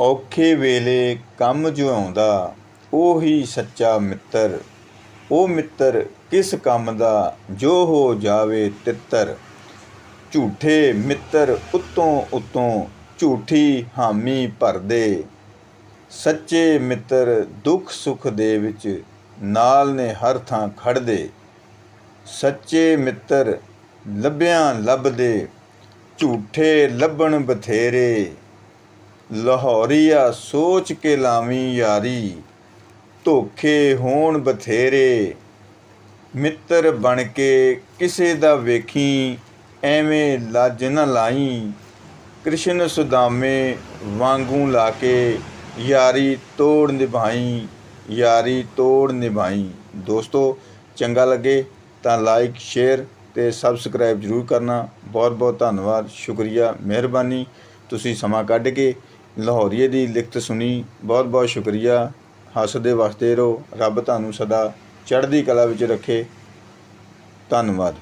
ਔਖੇ ਵੇਲੇ ਕੰਮ ਜੋ ਆਉਂਦਾ, ਉਹੀ ਸੱਚਾ ਮਿੱਤਰ। ਉਹ ਮਿੱਤਰ ਕਿਸ ਕੰਮ ਦਾ, ਜੋ ਹੋ ਜਾਵੇ ਤਿੱਤਰ। ਝੂਠੇ ਮਿੱਤਰ ਉਤੋਂ ਉਤੋਂ ਝੂਠੀ ਹਾਮੀ ਭਰਦੇ। ਸੱਚੇ ਮਿੱਤਰ ਦੁੱਖ ਸੁੱਖ ਦੇ ਵਿੱਚ ਨਾਲ ਨੇ ਹਰ ਥਾਂ ਖੜਦੇ ਸੱਚੇ ਮਿੱਤਰ ਲੱਭਿਆਂ ਲੱਭਦੇ, ਝੂਠੇ ਲੱਭਣ ਬਥੇਰੇ। ਲਾਹੌਰੀਆ ਸੋਚ ਕੇ ਲਾਵੀਂ ਯਾਰੀ, ਧੋਖੇ ਹੋਣ ਬਥੇਰੇ। ਮਿੱਤਰ ਬਣ ਕੇ ਕਿਸੇ ਦਾ ਵੇਖੀ, ਐਵੇਂ ਲੱਜ ਨਾ ਲਾਈ। ਕ੍ਰਿਸ਼ਨ ਸੁਦਾਮੇ ਵਾਂਗੂ ਲਾ ਕੇ ਯਾਰੀ ਤੋੜ ਨਿਭਾਈ, ਯਾਰੀ ਤੋੜ ਨਿਭਾਈ। ਦੋਸਤੋ, ਚੰਗਾ ਲੱਗੇ ਤਾਂ ਲਾਈਕ ਸ਼ੇਅਰ ਤੇ ਸਬਸਕ੍ਰਾਈਬ ਜਰੂਰ ਕਰਨਾ। ਬਹੁਤ ਬਹੁਤ ਧੰਨਵਾਦ, ਸ਼ੁਕਰੀਆ, ਮਿਹਰਬਾਨੀ। ਤੁਸੀਂ ਸਮਾਂ ਕੱਢ ਕੇ ਲਾਹੌਰੀਏ ਦੀ ਲਿਖਤ ਸੁਣੀ, ਬਹੁਤ ਬਹੁਤ ਸ਼ੁਕਰੀਆ। ਹੱਸਦੇ ਵਸਦੇ ਰਹੋ, ਰੱਬ ਤੁਹਾਨੂੰ ਸਦਾ ਚੜ੍ਹਦੀ ਕਲਾ ਵਿੱਚ ਰੱਖੇ। ਧੰਨਵਾਦ।